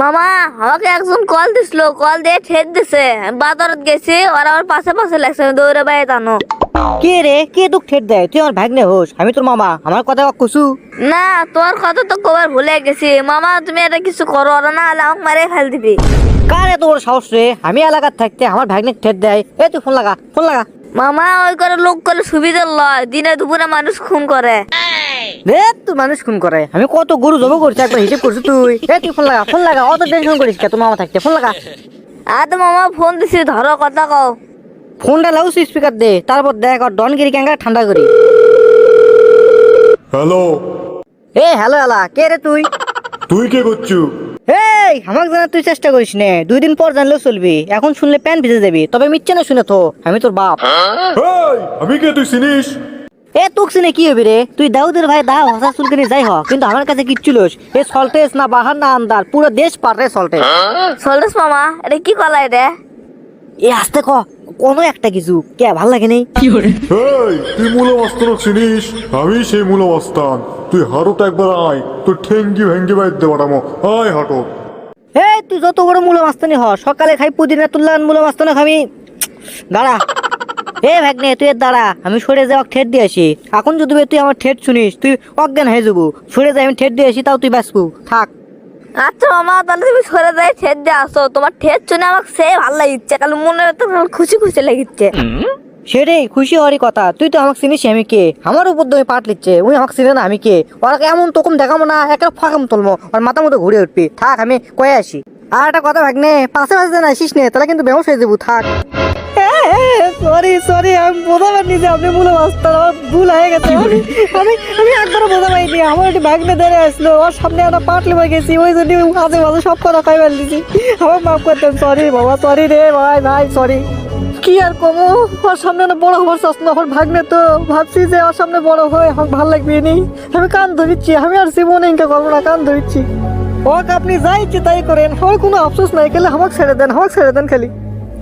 মামা আমাকে একজন কল দিছিল কল দিয়ে ঠেট দিছে। বাজারত গেছি ওরা আমার পাশে পাশে লাগছে দৌড়ে বাইরে টানো। কে রে? কে তোকে ঠেট দেয়? তুই আমার ভাগ্নে হোস আমি তোর মামা আমার কথা কসু না তোর কথা তো কবার ভুলে গেছি। মামা তুমি এটা কিছু করো না হলে আমাকে মারে ফেল দিবি। কারে তোর সাহস রে? আমি এলাকার থাকতে আমার ভাগ্নে ঠেট দেয়। এ তুই ফোন লাগা ফোন লাগা। মামা ওই করে লোক করে সুবিধা লয়। দিনে দুপুরে মানুষ খুন করে। রে তুই মানুষ খুন করে। আমি কত গরু জব করছি একবার হিসেব করছি তুই? তুই ফোন লাগা ফোন লাগা অত টেনশন করিস কে? তোর মামা থাকতে ফোন লাগা। আর তো মামা ফোন দিছি ধরো কথা কও। ফোনটা লাউস স্পিকার দে তারপর দেখ আর ডনগিরি ক্যাঙ্গা ঠান্ডা করি। হ্যালো। এ হ্যালো এলা কে রে তুই? তুই কে করছু? এই আমাকে জানা তুই চেষ্টা করিস নে। দুই দিন পর জানলেও চলবি। এখন শুনলে প্যান ভিজে যাবি তবে মিচ্ছে না শুনে তো আমি তোর বাপ। এই, আমি কে? তুই চিনিস? এ তোক সিনে কি হবি রে? তুই দাউদের ভাই দা হসা চুলকানি যাই হ কিন্তু আমার কাছে কিচ্ছু লোস। এ সল্টেস না বাহার না আন্দার পুরো দেশ পার রে সল্টেস মামা এটা কি কলাই রে? এ আস্তে ক কোনো একটা কিছু। কে ভালো লাগে নেই? এই তুই মূল মাস্তানক চিনিস আমি সেই মূল মাস্তান তুই হারত একবার আয় তুই ঠেঙ্গি ভেঙ্গি বাইর দে বাটামো আয় হাঁটো। এই তুই যত বড় মূল মাস্তানি হ সকালে খাই পুদিনা তুললাম মূল মাস্তানি খাবি দাঁড়া এ ভাগ্নে তুই এর দাঁড়া আমি সরে যাওয়া ঠেট দিয়ে আসি। এখন যদি তুই আমার ঠেট শুনিস তুই অজ্ঞান হয়ে যাব। সরে যাই আমি ঠেট দিয়ে আসি তাও তুই বাঁচবো থাক। আচ্ছা মামা তাহলে তুমি সরে যাই ঠেট দিয়ে আসো। তোমার ঠেট শুনে আমাকে সে ভালো লাগিচ্ছে কাল মনে তো খুশি খুশি লাগিচ্ছে। সেটাই খুশি হওয়ারই কথা। তুই তো আমাকে চিনিস আমি কে। আমার উপর তুমি পাট লিচ্ছে উনি আমাকে চিনে না আমি কে। ওরা এমন তোকম দেখাবো না একটা ফাঁকাম তুলবো আর মাথা মতো ঘুরে উঠবি। থাক আমি কয়ে আসি। আর একটা কথা ভাগ্নে পাশে পাশে যেন আসিস নে তাহলে কিন্তু বেহস হয়ে যাব থাক। সরি সরি আমি বোঝা পারিনি যে আপনি মূল মাস্টার আমার ভুল হয়ে গেছে। আমি আমি একবারও বোঝা পাইনি আমার একটি ভাগ্নে ধরে আসলো ওর সামনে একটা পাট লেবে গেছি ওই জন্য মাঝে মাঝে সব কথা খাই ফেলতেছি। আমার মাফ করতেন সরি বাবা সরি রে ভাই ভাই সরি কি আর কমো ওর সামনে না বড় হবার চাস না ওর ভাগ্নে তো ভাবছি যে ওর সামনে বড় হয়ে আমার ভালো লাগবে নি। আমি কান ধরিচ্ছি আমি আর জীবনে ইনকা করব না কান ধরিচ্ছি। ওকে আপনি যা ইচ্ছে তাই করেন আমার কোনো আফসোস নাই খেলে আমাকে ছেড়ে দেন আমাকে ছেড়ে দেন খালি।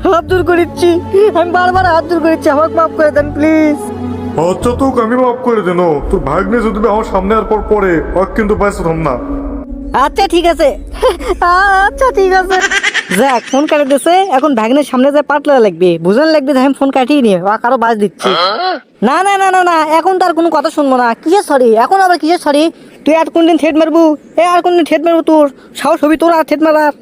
হাত দূর করিচ্ছি। আমি বারবার হাত দূর করিচ্ছি আমাকে মাফ করে দেন প্লিজ আচ্ছা তোকে আমি মাফ করে দেন তোর ভাগ্নে যদি আমার সামনে আর পর পরে ওকে কিন্তু না। আচ্ছা ঠিক আছে। আচ্ছা ঠিক আছে। যাক ফোন কাটে দিছে। এখন ভাগ্নের সামনে যে পাটলা লাগবে বুঝান লাগবে আমি ফোন কাটিয়ে নিয়ে বা কারও বাজ দিচ্ছি। না না না না না এখন তার কোনো কথা শুনব না। কিসের সরি এখন আবার কিসের সরি তুই আর কোনদিন ঠেট মারবু? এ আর কোনদিন ঠেট মারবু তোর? সাহস হবি তোর আর ঠেট মারার।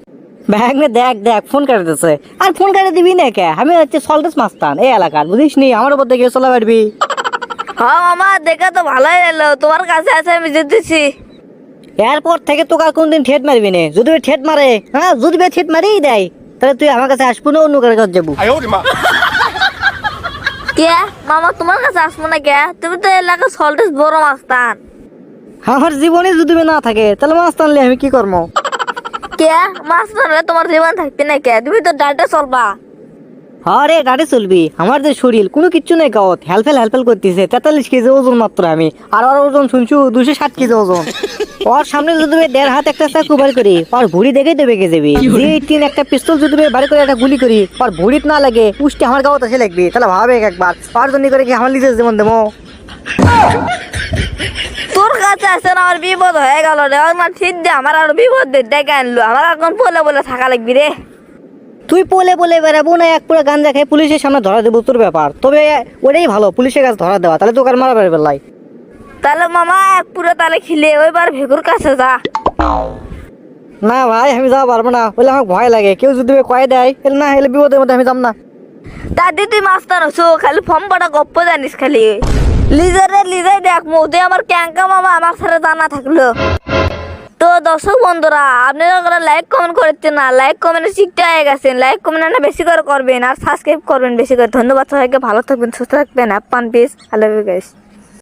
ভাগ্নে দেখ দেখ ফোন কাটে আর ফোন কাটে দিবি না কে? আমি হচ্ছে সল্টেস মাস্তান এই এলাকার বুঝিস নি? আমার উপর থেকে চলা পারবি হ্যাঁ মামা দেখে তো ভালোই এলো তোমার কাছে আছে আমি জিতেছি এরপর থেকে তোকে আর কোনদিন ঠেট মারবি না। যদি ঠেট মারে হ্যাঁ যদি বে ঠেট মারেই দেয় তাহলে তুই আমার কাছে আসব না অন্য কারও কাছে যাব। কে? মামা তোমার কাছে আসব না কে? তুমি তো এলাকা সল্টেস বড় মাস্তান। আমার জীবনে যদি বে না থাকে তাহলে মাছ টানলে আমি কি করব? কে? মাস্টার তোমার জীবন থাকতে না কে? তুমি তো ডাটা চলবা। আরে গাড়ি চলবি। আমার যে শরীর কোনো কিচ্ছু নেই গাওত হেলফেল হেলফেল করতেছে। তেতাল্লিশ কেজি ওজন মাত্র আমি। আর ওর ওজন শুনছু? দুশো ষাট কেজি ওজন। ওর সামনে যদি বে দেড় হাত একটা চাকু বার করি ওর ভুড়ি দেখেই তো বেঁকে যাবি। যে তিন একটা পিস্তল যদি বে বাড়ি করে একটা গুলি করি ওর ভুড়িত না লাগে উষ্টি আমার গাওত এসে লাগবে। তাহলে ভাবে একবার। ওর জন্য করে কি আমার নিজের জীবন দেবো? তোর কাছে আসে না আমার বিপদ হয়ে গেল রে। আমার ঠিক দে আমার আর বিপদ দে ডেকে আনলো। আমার এখন বলে বলে থাকা লাগবি রে। তুই বলে বলে বেড়াবো না এক পুরো গাঞ্জা খেয়ে পুলিশের সামনে ধরা দেবো তোর ব্যাপার। তবে ওটাই ভালো পুলিশের কাছে ধরা দেওয়া তাহলে তোকে আর মারা পারবে লাই। তাহলে মামা এক পুরো তাহলে খিলে ওইবার ভেকুর কাছে যা। না ভাই আমি যাওয়া পারব না বলে আমার ভয় লাগে। কেউ যদি কয়ে দেয় এলে না এলে বিপদের মধ্যে আমি যাম না। দাদি তুই মাস্টার হছো খালি ফর্ম পড়া গপ্প জানিস খালি। লিজারে লিজাই দেখ, মোদে আমার ক্যাঙ্কা মামা আমার সাথে জানা থাকল। তো দর্শক বন্ধুরা, আপনারা লাইক কমেন্ট করছেন না লাইক কমেন্টে শিখতে হয়ে গেছেন। লাইক কমেন্ট বেশি করে করবেন আর সাবস্ক্রাইব করবেন বেশি করে। ধন্যবাদ সবাইকে, ভালো থাকবেন, সুস্থ থাকবেন। আপ্পান peace I love you guys